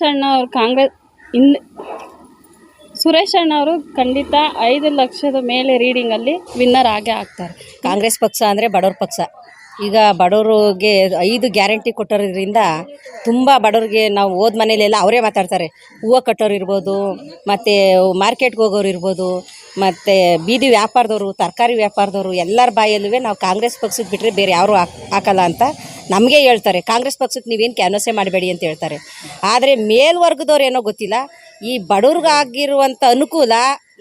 ಸುರೇಶ್ ಅಣ್ಣ ಅವರು ಕಾಂಗ್ರೆಸ್ ಇನ್ ಸುರೇಶ್ ಅಣ್ಣ ಅವರು ಖಂಡಿತ ಐದು ಲಕ್ಷದ ಮೇಲೆ ರೀಡಿಂಗಲ್ಲಿ ವಿನ್ನರ್ ಆಗೇ ಆಗ್ತಾರೆ. ಕಾಂಗ್ರೆಸ್ ಪಕ್ಷ ಅಂದರೆ ಬಡವ್ರ ಪಕ್ಷ. ಈಗ ಬಡವ್ರಿಗೆ ಐದು ಗ್ಯಾರಂಟಿ ಕೊಟ್ಟಿರೋದ್ರಿಂದ ತುಂಬ ಬಡವ್ರಿಗೆ ನಾವು ಹೋದ ಮನೇಲೆಲ್ಲ ಅವರೇ ಮಾತಾಡ್ತಾರೆ. ಹೂವು ಕಟ್ಟೋರು ಇರ್ಬೋದು, ಮತ್ತು ಮಾರ್ಕೆಟ್ಗೆ ಹೋಗೋರು ಇರ್ಬೋದು, ಮತ್ತು ಬೀದಿ ವ್ಯಾಪಾರದವರು, ತರಕಾರಿ ವ್ಯಾಪಾರದವರು ಎಲ್ಲರ ಬಾಯಲ್ಲೂ ನಾವು ಕಾಂಗ್ರೆಸ್ ಪಕ್ಷಕ್ಕೆ ಬಿಟ್ಟರೆ ಬೇರೆ ಯಾರೂ ಹಾಕ್, ಹಾಕಲ್ಲ ಅಂತ ನಮಗೆ ಹೇಳ್ತಾರೆ. ಕಾಂಗ್ರೆಸ್ ಪಕ್ಷಕ್ಕೆ ನೀವೇನು ಕ್ಯಾನ್ವಸೇ ಮಾಡಬೇಡಿ ಅಂತ ಹೇಳ್ತಾರೆ. ಆದರೆ ಮೇಲ್ವರ್ಗದವ್ರು ಏನೋ ಗೊತ್ತಿಲ್ಲ, ಈ ಬಡವ್ರಿಗಾಗಿರುವಂಥ ಅನುಕೂಲ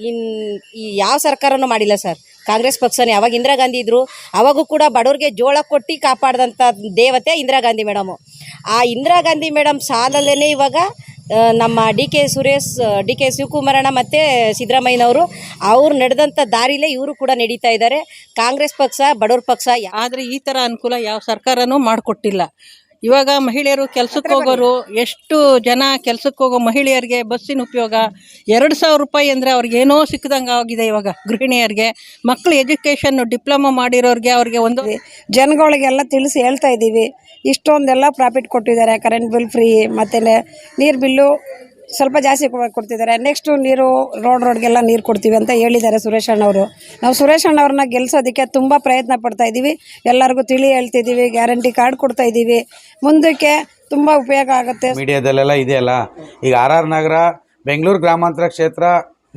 ಇನ್ನು ಈ ಯಾವ ಸರ್ಕಾರನೂ ಮಾಡಿಲ್ಲ ಸರ್. ಕಾಂಗ್ರೆಸ್ ಪಕ್ಷನೇ. ಅವಾಗ ಇಂದಿರಾ ಗಾಂಧಿ ಇದ್ದರು ಅವಾಗೂ ಕೂಡ ಬಡವ್ರಿಗೆ ಜೋಳ ಕೊಟ್ಟು ಕಾಪಾಡಿದಂಥ ದೇವತೆ ಇಂದಿರಾ ಗಾಂಧಿ ಮೇಡಮು ಆ ಇಂದಿರಾ ಗಾಂಧಿ ಮೇಡಮ್ ಸಾಲಲ್ಲೇ ಇವಾಗ ನಮ್ಮ D K Suresh D K ಶಿವಕುಮಾರಣ್ಣ ಮತ್ತು ಸಿದ್ದರಾಮಯ್ಯನವರು, ಅವ್ರು ನಡೆದಂಥ ದಾರಿಲೇ ಇವರು ಕೂಡ ನಡೀತಾ ಇದ್ದಾರೆ. ಕಾಂಗ್ರೆಸ್ ಪಕ್ಷ, ಬಡವ್ರ ಪಕ್ಷ ಆದರೆ ಈ ಥರ ಅನುಕೂಲ ಯಾವ ಸರ್ಕಾರನೂ ಮಾಡಿಕೊಟ್ಟಿಲ್ಲ. ಇವಾಗ ಮಹಿಳೆಯರು ಕೆಲ್ಸಕ್ಕೆ ಹೋಗೋರು ಎಷ್ಟು ಜನ ಕೆಲ್ಸಕ್ಕೆ ಹೋಗೋ ಮಹಿಳೆಯರಿಗೆ ಬಸ್ಸಿನ ಉಪಯೋಗ ಎರಡು ಸಾವಿರ ರೂಪಾಯಿ ಅಂದರೆ ಅವ್ರಿಗೆ ಏನೋ ಸಿಕ್ಕದಂಗೆ ಆಗಿದೆ ಇವಾಗ ಗೃಹಿಣಿಯರಿಗೆ. ಮಕ್ಕಳು ಎಜುಕೇಷನ್ನು ಡಿಪ್ಲೊಮಾ ಮಾಡಿರೋರಿಗೆ ಅವ್ರಿಗೆ ಒಂದು ಜನಗಳಿಗೆಲ್ಲ ತಿಳಿಸಿ ಹೇಳ್ತಾ ಇದ್ದೀವಿ. ಇಷ್ಟೊಂದೆಲ್ಲ ಪ್ರಾಫಿಟ್ ಕೊಟ್ಟಿದ್ದಾರೆ ಕರೆಂಟ್ ಬಿಲ್ ಫ್ರೀ ಮತ್ತು ನೀರು ಬಿಲ್ಲು ಸ್ವಲ್ಪ ಜಾಸ್ತಿ ಕೊಡ್ತಿದ್ದಾರೆ. ನೆಕ್ಸ್ಟು ನೀರು ರೋಡ್ ರೋಡ್ಗೆಲ್ಲ ನೀರು ಕೊಡ್ತೀವಿ ಅಂತ ಹೇಳಿದ್ದಾರೆ ಸುರೇಶ್ ಅಣ್ಣವರು. ನಾವು ಸುರೇಶ್ ಅಣ್ಣವ್ರನ್ನ ಗೆಲ್ಸೋದಕ್ಕೆ ತುಂಬ ಪ್ರಯತ್ನ ಪಡ್ತಾ ಇದ್ದೀವಿ. ಎಲ್ಲರಿಗೂ ತಿಳಿ ಹೇಳ್ತಿದ್ದೀವಿ ಗ್ಯಾರಂಟಿ ಕಾರ್ಡ್ ಕೊಡ್ತಾ ಇದ್ದೀವಿ. ಮುಂದಕ್ಕೆ ತುಂಬ ಉಪಯೋಗ ಆಗುತ್ತೆ. ಮೀಡಿಯಾದಲ್ಲೆಲ್ಲ ಇದೆಯಲ್ಲ? ಈಗ ಆರ್ ಆರ್ ನಗರ ಬೆಂಗಳೂರು ಗ್ರಾಮಾಂತರ ಕ್ಷೇತ್ರ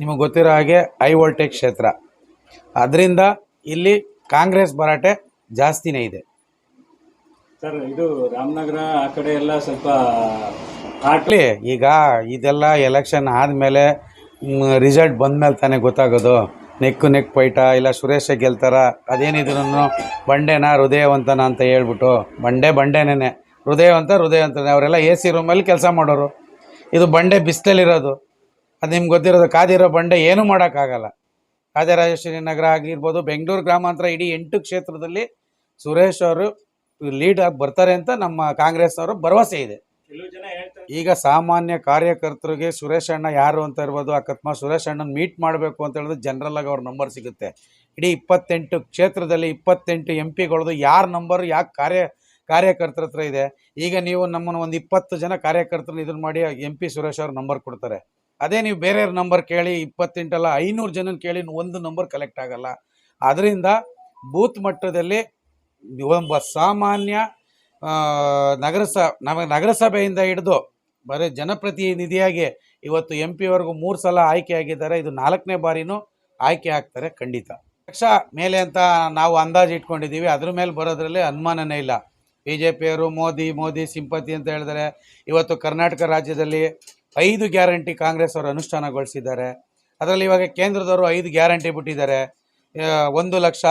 ನಿಮಗೆ ಗೊತ್ತಿರೋ ಹಾಗೆ ಹೈ ವೋಲ್ಟೇಜ್ ಕ್ಷೇತ್ರ. ಅದರಿಂದ ಇಲ್ಲಿ ಕಾಂಗ್ರೆಸ್ ಭರಾಟೆ ಜಾಸ್ತಿನೇ ಇದೆ. ಸರ್ ಇದು ರಾಮನಗರ ಆ ಕಡೆ ಎಲ್ಲ ಸ್ವಲ್ಪ ಇಲ್ಲಿ ಈಗ ಇದೆಲ್ಲ ಎಲೆಕ್ಷನ್ ಆದಮೇಲೆ ರಿಸಲ್ಟ್ ಬಂದಮೇಲೆ ತಾನೇ ಗೊತ್ತಾಗೋದು. ನೆಕ್ಕು ನೆಕ್ ಪೈಟ, ಇಲ್ಲ ಸುರೇಶ ಗೆಲ್ತಾರ ಅದೇನಿದ್ರು ಬಂಡೆನ ಹೃದಯವಂತನ ಅಂತ ಹೇಳ್ಬಿಟ್ಟು, ಬಂಡೆ ಬಂಡೆನೇ ಹೃದಯವಂತ ಹೃದಯವಂತನೇ, ಅವರೆಲ್ಲ ಎ ಸಿ ರೂಮಲ್ಲಿ ಕೆಲಸ ಮಾಡೋರು. ಇದು ಬಂಡೆ ಬಿಸಿಲಲ್ಲಿರೋದು ಅದು ನಿಮ್ಗೆ ಗೊತ್ತಿರೋದು, ಕಾದಿರೋ ಬಂಡೆ ಏನೂ ಮಾಡೋಕ್ಕಾಗಲ್ಲ. ರಾಜರಾಜೇಶ್ವರಿ ನಗರ ಆಗಿರ್ಬೋದು ಬೆಂಗಳೂರು ಗ್ರಾಮಾಂತರ ಇಡೀ ಎಂಟು ಕ್ಷೇತ್ರದಲ್ಲಿ ಸುರೇಶ್ ಅವರು ಲೀಡ್ ಆಗಿ ಬರ್ತಾರೆ ಅಂತ ನಮ್ಮ ಕಾಂಗ್ರೆಸ್ನವರು ಭರವಸೆ ಇದೆ. ಈಗ ಸಾಮಾನ್ಯ ಕಾರ್ಯಕರ್ತರಿಗೆ ಸುರೇಶ್ ಅಣ್ಣ ಯಾರು ಅಂತ ಇರ್ಬೋದು, ಅಕಸ್ಮಾತ್ ಸುರೇಶ್ ಅಣ್ಣನ ಮೀಟ್ ಮಾಡಬೇಕು ಅಂತ ಹೇಳಿದ್ರೆ ಜನರಲ್ ಆಗಿ ಅವ್ರ ನಂಬರ್ ಸಿಗುತ್ತೆ. ಇಡೀ ಇಪ್ಪತ್ತೆಂಟು ಕ್ಷೇತ್ರದಲ್ಲಿ ಇಪ್ಪತ್ತೆಂಟು ಎಂ ಪಿಗಳದು ಯಾರ ನಂಬರ್ ಯಾಕೆ ಕಾರ್ಯ, ಕಾರ್ಯಕರ್ತರ ಹತ್ರ ಇದೆ? ಈಗ ನೀವು ನಮ್ಮನ್ನು ಒಂದು ಇಪ್ಪತ್ತು ಜನ ಕಾರ್ಯಕರ್ತರನ್ನ ಇದನ್ನ ಮಾಡಿ ಎಂ ಪಿ ಸುರೇಶ್ ಅವ್ರ ನಂಬರ್ ಕೊಡ್ತಾರೆ. ಅದೇ ನೀವು ಬೇರೆಯವ್ರ ನಂಬರ್ ಕೇಳಿ ಇಪ್ಪತ್ತೆಂಟಲ್ಲ ಐನೂರು ಜನನ ಕೇಳಿ ಒಂದು ನಂಬರ್ ಕಲೆಕ್ಟ್ ಆಗಲ್ಲ. ಅದರಿಂದ ಬೂತ್ ಮಟ್ಟದಲ್ಲಿ ಒಬ್ಬ ಸಾಮಾನ್ಯ ಆ, ನಗರಸ ನಮಗೆ ನಗರಸಭೆಯಿಂದ ಹಿಡಿದು ಬರೀ ಜನಪ್ರತಿನಿಧಿಯಾಗಿ ಇವತ್ತು ಎಂ ಪಿವರೆಗೂ ಮೂರು ಸಲ ಆಯ್ಕೆ ಆಗಿದ್ದಾರೆ. ಇದು ನಾಲ್ಕನೇ ಬಾರಿನೂ ಆಯ್ಕೆ ಆಗ್ತಾರೆ ಖಂಡಿತ. ಪಕ್ಷ ಮೇಲೆ ಅಂತ ನಾವು ಅಂದಾಜು ಇಟ್ಕೊಂಡಿದ್ದೀವಿ. ಅದ್ರ ಮೇಲೆ ಬರೋದ್ರಲ್ಲಿ ಅನುಮಾನನೇ ಇಲ್ಲ. ಬಿ ಜೆ ಪಿಯವರು ಮೋದಿ ಮೋದಿ ಸಿಂಪತಿ ಅಂತ ಹೇಳಿದರೆ ಇವತ್ತು ಕರ್ನಾಟಕ ರಾಜ್ಯದಲ್ಲಿ ಐದು ಗ್ಯಾರಂಟಿ ಕಾಂಗ್ರೆಸ್ ಅವರು ಅನುಷ್ಠಾನಗೊಳಿಸಿದ್ದಾರೆ. ಅದರಲ್ಲಿ ಇವಾಗ ಕೇಂದ್ರದವರು ಐದು ಗ್ಯಾರಂಟಿ ಬಿಟ್ಟಿದ್ದಾರೆ. ಒಂದು ಲಕ್ಷ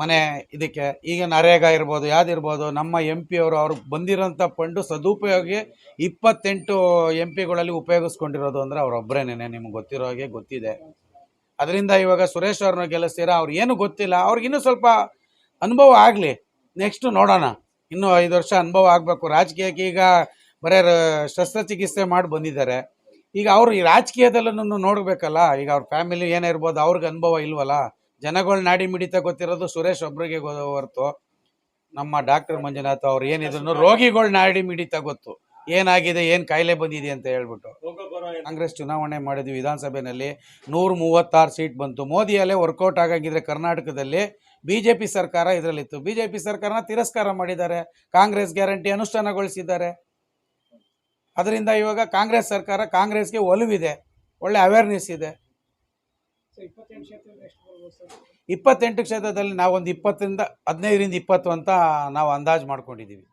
ಮನೆ ಇದಕ್ಕೆ. ಈಗ ನರೇಗಾ ಇರ್ಬೋದು ಯಾವ್ದಿರ್ಬೋದು ನಮ್ಮ ಎಂ ಪಿ ಅವರು ಅವ್ರಿಗೆ ಬಂದಿರೋಂಥ ಫಂಡು ಸದುಪಯೋಗಿ ಇಪ್ಪತ್ತೆಂಟು ಎಂ ಪಿಗಳಲ್ಲಿ ಉಪಯೋಗಿಸ್ಕೊಂಡಿರೋದು ಅಂದರೆ ಅವರೊಬ್ಬರೇನೇ ನಿಮ್ಗೆ ಗೊತ್ತಿರೋ ಹಾಗೆ ಗೊತ್ತಿದೆ. ಅದರಿಂದ ಇವಾಗ ಸುರೇಶ್ ಅವ್ರನ್ನ ಗೆಲ್ಲಿಸ್ತೀರಾ, ಅವ್ರು ಏನು ಗೊತ್ತಿಲ್ಲ. ಅವ್ರಿಗಿನ್ನೂ ಸ್ವಲ್ಪ ಅನುಭವ ಆಗಲಿ. ನೆಕ್ಸ್ಟು ನೋಡೋಣ. ಇನ್ನೂ ಐದು ವರ್ಷ ಅನುಭವ ಆಗಬೇಕು. ರಾಜಕೀಯಕ್ಕೆ ಈಗ ಬರೇ ಶಸ್ತ್ರಚಿಕಿತ್ಸೆ ಮಾಡಿ ಬಂದಿದ್ದಾರೆ. ಈಗ ಅವರು ಈ ರಾಜಕೀಯದಲ್ಲೂ ನೋಡಬೇಕಲ್ಲ, ಈಗ ಅವ್ರ ಫ್ಯಾಮಿಲಿ ಏನೇ ಇರ್ಬೋದು, ಅವ್ರಿಗೆ ಅನುಭವ ಇಲ್ವಲ್ಲ? ಜನಗಳ ನಾಡಿ ಮಿಡಿತ ಗೊತ್ತಿರೋದು ಸುರೇಶ್ ಒಬ್ರಿಗೆ ಹೊರತು. ನಮ್ಮ ಡಾಕ್ಟರ್ ಮಂಜುನಾಥ್ ಅವ್ರು ಏನಿದ್ರು ರೋಗಿಗಳ ನಾಡಿ ಮಿಡಿತ ಗೊತ್ತು. ಏನಾಗಿದೆ, ಏನು ಕಾಯಿಲೆ ಬಂದಿದೆ ಅಂತ ಹೇಳ್ಬಿಟ್ಟು. ಕಾಂಗ್ರೆಸ್ ಚುನಾವಣೆ ಮಾಡಿದ್ವಿ ವಿಧಾನಸಭೆಯಲ್ಲಿ ನೂರ ಮೂವತ್ತಾರು ಸೀಟ್ ಬಂತು. ಮೋದಿಯಲ್ಲೇ ವರ್ಕೌಟ್ ಆಗಂಗಿದ್ರೆ ಕರ್ನಾಟಕದಲ್ಲಿ ಬಿ ಜೆ ಪಿ ಸರ್ಕಾರ ಇದರಲ್ಲಿತ್ತು. ಬಿ ಜೆ ಪಿ ಸರ್ಕಾರನ ತಿರಸ್ಕಾರ ಮಾಡಿದ್ದಾರೆ. ಕಾಂಗ್ರೆಸ್ ಗ್ಯಾರಂಟಿ ಅನುಷ್ಠಾನಗೊಳಿಸಿದ್ದಾರೆ. ಅದರಿಂದ ಇವಾಗ ಕಾಂಗ್ರೆಸ್ ಸರ್ಕಾರ ಕಾಂಗ್ರೆಸ್ಗೆ ಒಲವಿದೆ. ಒಳ್ಳೆ ಅವೇರ್ನೆಸ್ ಇದೆ. ಇಪ್ಪತ್ತೆಂಟು ಕ್ಷೇತ್ರದಲ್ಲಿ ನಾವೊಂದು ಇಪ್ಪತ್ತರಿಂದ ಹದಿನೈದರಿಂದ ಇಪ್ಪತ್ತು ಅಂತ ನಾವು ಅಂದಾಜು ಮಾಡ್ಕೊಂಡಿದ್ದೀವಿ.